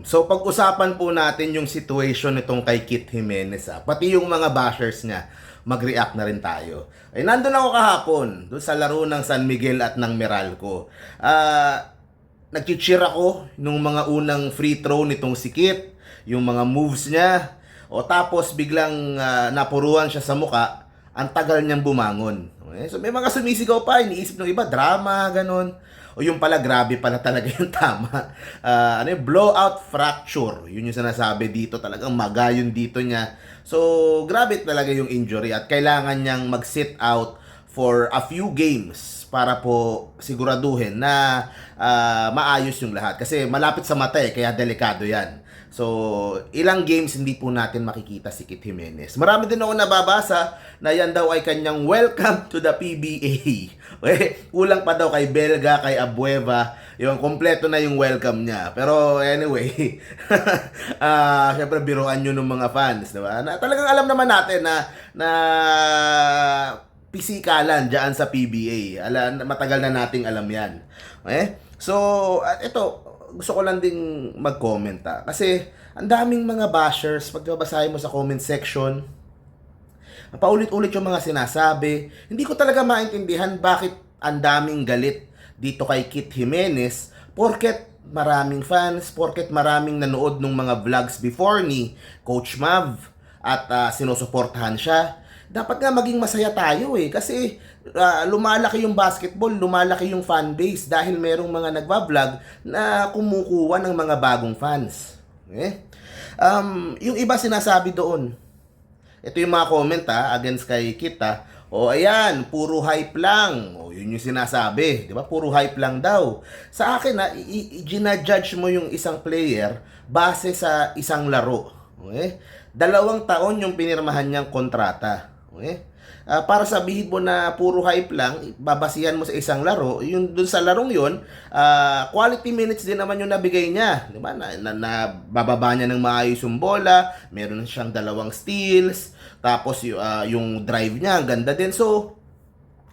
So pag-usapan po natin yung situation nitong kay Kit Jimenez ah. Pati yung mga bashers niya, mag-react na rin tayo. Ay nandun ako kahapon, doon sa laro ng San Miguel at ng Meralco. Ah, nag-cheer ako nung mga unang free throw nitong si Kit, yung mga moves niya. O tapos biglang ah, napuruan siya sa muka, ang tagal niyang bumangon. Okay? So may mga sumisigaw pa, iniisip ng iba, drama, ganun. O yung pala, grabe pala talaga yung tama. Ah, ano yung blowout fracture. Yun yung sinasabi dito. Talagang maga yun dito niya. So, grabe talaga yung injury at kailangan niyang mag-sit out for a few games para po siguraduhin na ah, maayos yung lahat. Kasi malapit sa mata eh, kaya delikado yan. So, ilang games hindi po natin makikita si Kit Jimenez. Marami din ako nababasa na yan daw ay kanyang welcome to the PBA. Okay, kulang pa daw kay Belga, kay Abueva. Yung kompleto na yung welcome niya. Pero anyway, ah syempre biruan yun ng mga fans, di ba? Na, talagang alam naman natin na na pisikalan diyan sa PBA. Ala, matagal na nating alam 'yan. Okay? So, ito, gusto ko lang ding mag-comment ah. Kasi, ang daming mga bashers, pag mo sa comment section, paulit-ulit yung mga sinasabi. Hindi ko talaga maintindihan bakit ang daming galit dito kay Kit Jimenez porket maraming fans, porket maraming nanood ng mga vlogs before ni Coach Mav at ah, sinusuportahan siya. Dapat nga maging masaya tayo eh kasi ah, lumalaki yung basketball, lumalaki yung fan base dahil merong mga nagva-vlog na kumukuha ng mga bagong fans. Eh? Um, yung iba sinasabi doon, ito yung mga comment ha, against kay Kit ha. O ayan, puro hype lang. O yun yung sinasabi, di ba? Puro hype lang daw. Sa akin i- ginajudge mo yung isang player base sa isang laro. Okay? Dalawang taon yung pinirmahan niyang kontrata. Okay? Ah, para sabihin mo na puro hype lang, babasihan mo sa isang laro, yung dun sa larong yun, ah, quality minutes din naman yung nabigay niya. Di ba? Na, na, na bababa niya ng maayos yung bola, meron siyang dalawang steals, tapos ah, yung drive niya, ang ganda din. So,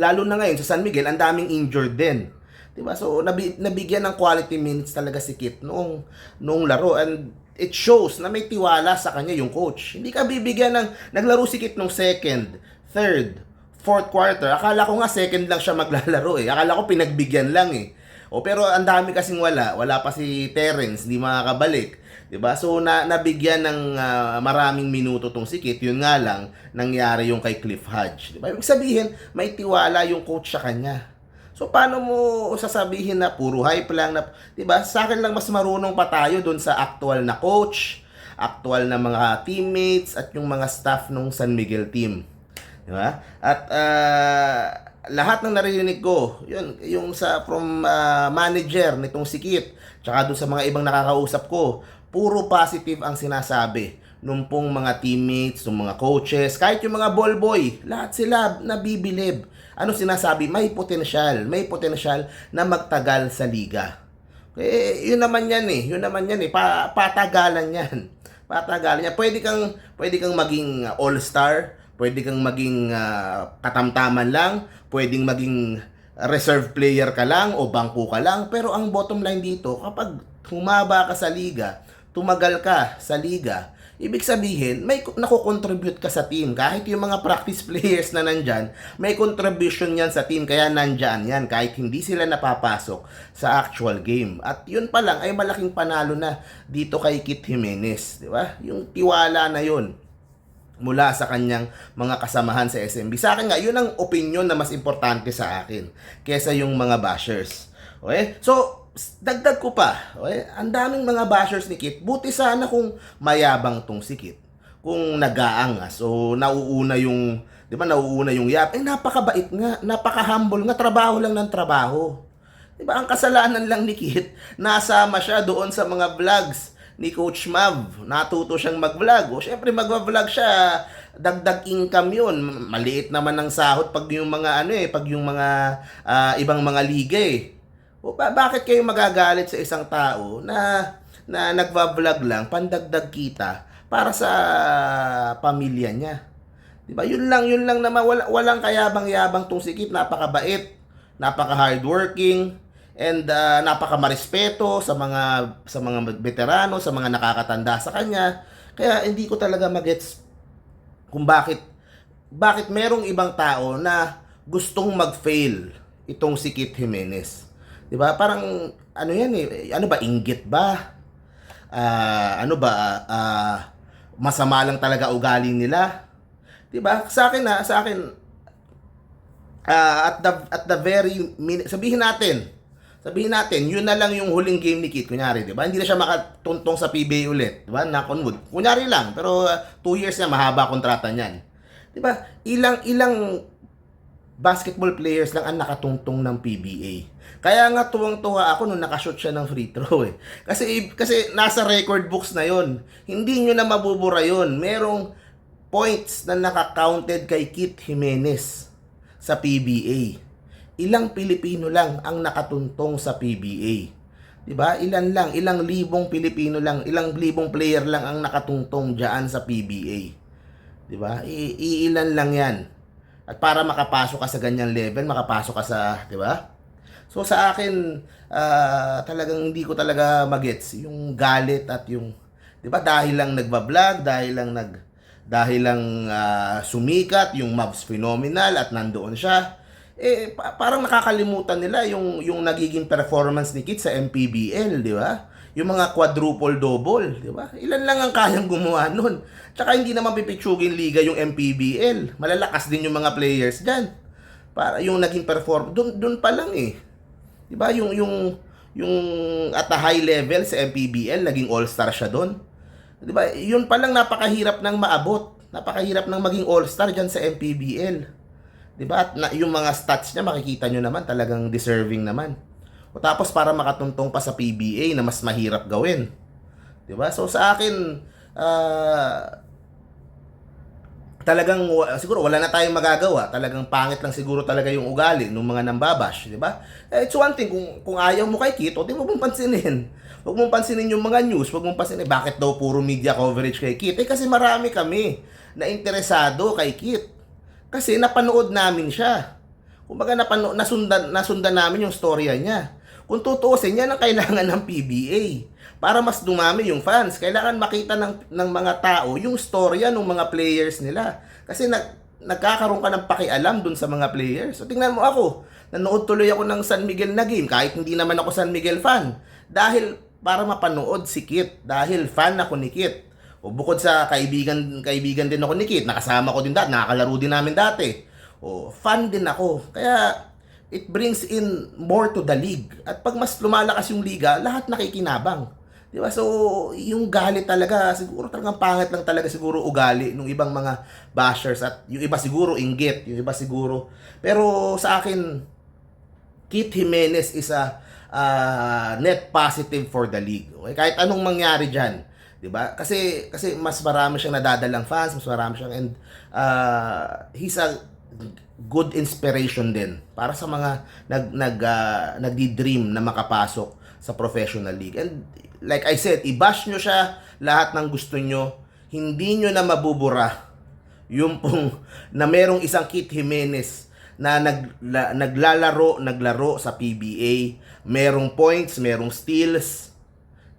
lalo na ngayon sa San Miguel, ang daming injured din. 'Di ba? So nabi, nabigyan ng quality minutes talaga si Kit noong noong laro and it shows na may tiwala sa kanya yung coach. Hindi ka bibigyan ng naglaro si Kit nung second, third, fourth quarter. Akala ko nga second lang siya maglalaro eh. Akala ko pinagbigyan lang eh. O pero ang dami kasing wala. Wala pa si Terrence, hindi makakabalik. 'Di ba? So na nabigyan ng ah, maraming minuto tong si Kit, yun nga lang nangyari yung kay Cliff Hodge, 'di ba? Ibig sabihin, may tiwala yung coach sa kanya. So paano mo sasabihin na puro hype lang na, 'di ba? Sa akin lang mas marunong pa tayo doon sa actual na coach, actual na mga teammates at yung mga staff ng San Miguel team. 'Di ba? At ah, lahat ng narinig ko, yun, yung sa from ah, manager nitong si Kit, tsaka doon sa mga ibang nakakausap ko, puro positive ang sinasabi nung pong mga teammates, nung mga coaches, kahit yung mga ball boy, lahat sila nabibilib. Ano sinasabi? May potensyal, may potensyal na magtagal sa liga. Eh, yun naman yan eh. Yun naman yan eh. Pa, patagalan yan. Patagalan yan. Pwede kang, pwede kang maging uh, all-star. Pwede kang maging uh, katamtaman lang. Pwedeng maging reserve player ka lang o bangko ka lang. Pero ang bottom line dito, kapag humaba ka sa liga, tumagal ka sa liga, Ibig sabihin, may nako-contribute ka sa team. Kahit yung mga practice players na nandyan, may contribution yan sa team. Kaya nandyan yan. Kahit hindi sila napapasok sa actual game. At yun pa lang ay malaking panalo na dito kay Kit Jimenez. Di ba? Yung tiwala na yun mula sa kanyang mga kasamahan sa SMB. Sa akin nga, yun ang opinion na mas importante sa akin kesa yung mga bashers. Okay? So, dagdag ko pa, okay? ang daming mga bashers ni Kit. Buti sana kung mayabang tong si Kit. Kung nag-aangas o nauuna yung, di ba, nauuna yung yap. Eh, napakabait nga, napaka-humble nga, trabaho lang ng trabaho. Di ba, ang kasalanan lang ni Kit, nasama siya doon sa mga vlogs ni Coach Mav. Natuto siyang mag-vlog. O, syempre, mag-vlog siya. Dagdag income yun. Maliit naman ang sahod pag yung mga ano eh, pag yung mga ah, ibang mga liga eh. O ba, bakit kayo magagalit sa isang tao na na nagva-vlog lang, pandagdag kita para sa pamilya niya? 'Di ba? Yun lang, yun lang naman wala, walang kayabang-yabang tong sikip, napakabait, napaka-hardworking. and uh, napakamarespeto sa mga sa mga veterano, sa mga nakakatanda sa kanya. Kaya hindi ko talaga magets kung bakit bakit merong ibang tao na gustong mag-fail itong si Kit Jimenez. 'Di ba? Parang ano 'yan eh, ano ba inggit ba? Ah, ano ba ah, masama lang talaga ugali nila? 'Di ba? Sa akin na, sa akin ah, at the at the very min- sabihin natin sabihin natin, yun na lang yung huling game ni Kit, kunyari, di ba? Hindi na siya makatuntong sa PBA ulit, di ba? Knock on wood. Kunyari lang, pero 2 years na, mahaba kontrata niyan. Di ba? Ilang, ilang basketball players lang ang nakatungtong ng PBA. Kaya nga tuwang-tuwa ako nung nakashoot siya ng free throw eh. Kasi, kasi nasa record books na yon. Hindi nyo na mabubura yon. Merong points na naka-counted kay Kit Jimenez sa PBA. Ilang Pilipino lang ang nakatuntong sa PBA. 'Di ba? Ilan lang, ilang libong Pilipino lang, ilang libong player lang ang nakatungtong diyan sa PBA. 'Di ba? Iilan lang 'yan. At para makapasok ka sa ganyang level, makapasok ka sa, 'di ba? So sa akin, ah, talagang hindi ko talaga magets yung galit at yung 'di ba dahil lang nagba-vlog, dahil lang nag dahil lang ah, sumikat yung Mavs phenomenal at nandoon siya. Eh pa- parang nakakalimutan nila yung yung nagiging performance ni Kit sa MPBL, di ba? Yung mga quadruple double, di ba? Ilan lang ang kayang gumawa nun. Tsaka hindi naman pipitsugin liga yung MPBL. Malalakas din yung mga players diyan. Para yung naging perform doon doon pa lang eh. 'Di ba? Yung yung yung at a high level sa MPBL, naging all-star siya doon. 'Di ba? Yun pa lang napakahirap nang maabot. Napakahirap nang maging all-star diyan sa MPBL. 'Di ba? At na, yung mga stats niya makikita nyo naman talagang deserving naman. O tapos para makatuntong pa sa PBA na mas mahirap gawin. 'Di ba? So sa akin ah talagang siguro wala na tayong magagawa. Talagang pangit lang siguro talaga yung ugali ng mga nambabash, di ba? Eh, it's one thing, kung, kung ayaw mo kay Kit, o di mo mong pansinin. Huwag mong pansinin yung mga news, huwag mong pansinin, bakit daw puro media coverage kay Kit? Eh, kasi marami kami na interesado kay Kit. Kasi napanood namin siya. Kumbaga napano, nasundan, nasundan namin yung storya niya. Kung tutuusin, yan ang kailangan ng PBA. Para mas dumami yung fans. Kailangan makita ng, ng mga tao yung storya ng mga players nila. Kasi nag, nagkakaroon ka ng pakialam dun sa mga players. So tingnan mo ako, nanood tuloy ako ng San Miguel na game kahit hindi naman ako San Miguel fan. Dahil para mapanood si Kit. Dahil fan ako ni Kit. O bukod sa kaibigan kaibigan din ako ni Kit, nakasama ko din dati, nakakalaro din namin dati. O fan din ako. Kaya it brings in more to the league. At pag mas lumalakas yung liga, lahat nakikinabang. Di ba? So, yung galit talaga, siguro talagang pangit lang talaga siguro ugali ng ibang mga bashers at yung iba siguro inggit, yung iba siguro. Pero sa akin, Kit Jimenez is a uh, net positive for the league. Okay? Kahit anong mangyari diyan, 'di ba? Kasi kasi mas marami siyang nadadalang fans, mas marami siyang and uh, he's a good inspiration din para sa mga nag nag uh, nagdi-dream na makapasok sa professional league. And like I said, i-bash nyo siya lahat ng gusto nyo. Hindi nyo na mabubura yung pong na merong isang Kit Jimenez na nag, la, naglalaro, naglaro sa PBA, merong points, merong steals,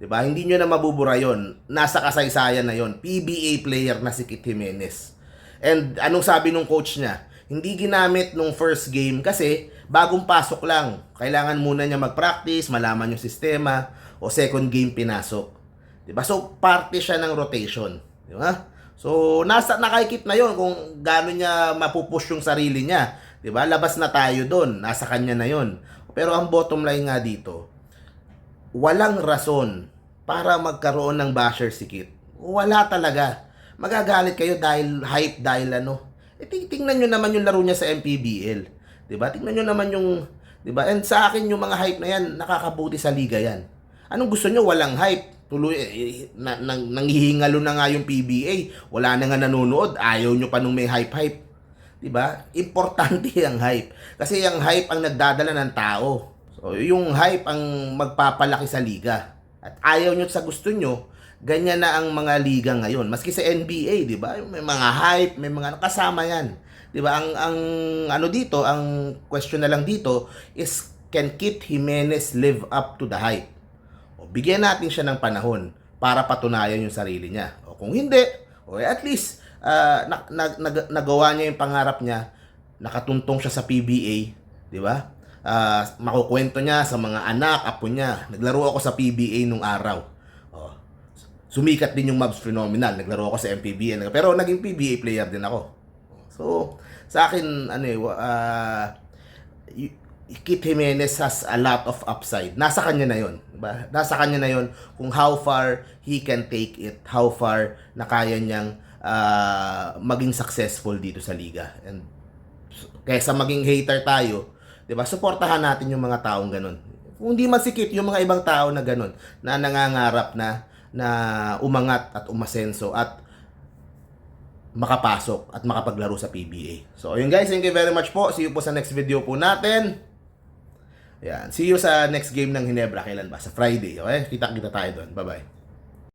'di ba? Hindi niyo na mabubura 'yon. Nasa kasaysayan na 'yon. PBA player na si Kit Jimenez. And anong sabi nung coach niya? Hindi ginamit nung first game kasi bagong pasok lang. Kailangan muna niya mag-practice, malaman yung sistema o second game pinasok. 'Di ba? So parte siya ng rotation, 'di ba? So nasa nakaikip na 'yon kung gaano niya mapupush yung sarili niya, 'di ba? Labas na tayo doon, nasa kanya na 'yon. Pero ang bottom line nga dito, walang rason para magkaroon ng basher si Kit. Wala talaga. Magagalit kayo dahil hype, dahil ano. Eh, ting- tingnan nyo naman yung laro niya sa MPBL. ba? Tingnan nyo naman yung, ba? And sa akin yung mga hype na yan, nakakabuti sa liga yan. Anong gusto nyo? Walang hype. Tuloy, eh, eh, na, nang, nanghihingalo na nga yung PBA. Wala na nga nanonood. Ayaw nyo pa nung may hype-hype. ba? Importante ang hype. Kasi yung hype ang nagdadala ng tao. So, yung hype ang magpapalaki sa liga. At ayaw nyo sa gusto nyo, ganyan na ang mga liga ngayon. Maski sa NBA, 'di ba? May mga hype, may mga kasama 'yan. 'Di ba? Ang ang ano dito, ang question na lang dito is can Kit Jimenez live up to the hype? O, bigyan natin siya ng panahon para patunayan yung sarili niya. O kung hindi, o eh, at least ah, na, na- nag- nagawa niya yung pangarap niya, nakatuntong siya sa PBA, di ba? Ah, makukwento niya sa mga anak, apo niya. Naglaro ako sa PBA nung araw. Sumikat din yung Mavs Phenomenal. Naglaro ako sa MPBA. Pero naging PBA player din ako. So, sa akin, ano eh, y- Kit Jimenez has a lot of upside. Nasa kanya na yon, diba? Nasa kanya na yon kung how far he can take it, how far na kaya niyang ah, maging successful dito sa liga. And kaysa maging hater tayo, 'di ba? Suportahan natin yung mga taong ganun. Kung hindi man si Kit, yung mga ibang tao na ganun, na nangangarap na na umangat at umasenso at makapasok at makapaglaro sa PBA. So, ayun guys, thank you very much po. See you po sa next video po natin. Yan. See you sa next game ng Hinebra. Kailan ba? Sa Friday. Okay? Kita-kita tayo doon. Bye-bye.